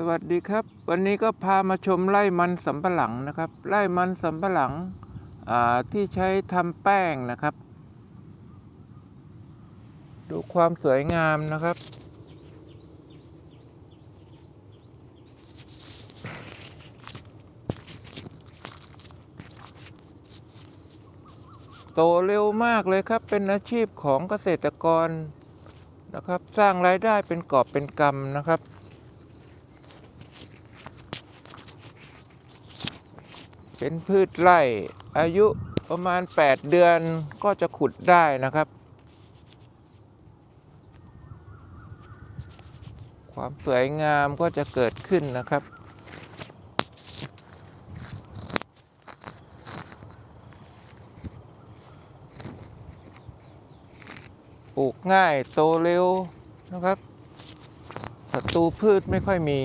สวัสดีครับ วันนี้ก็พามาชมไร่มันสำปะหลังนะครับ ไร่มันสำปะหลังที่ใช้ทำแป้งนะครับ ดูความสวยงามนะครับ โตเร็วมากเลยครับ เป็นอาชีพของเกษตรกรนะครับ สร้างรายได้เป็นกอบเป็นกำนะครับ เป็นพืชไร่อายุประมาณ 8 เดือนก็จะขุดได้นะครับ ความสวยงามก็จะเกิดขึ้นนะครับ ปลูกง่ายโตเร็วนะครับศัตรูพืชไม่ค่อยมี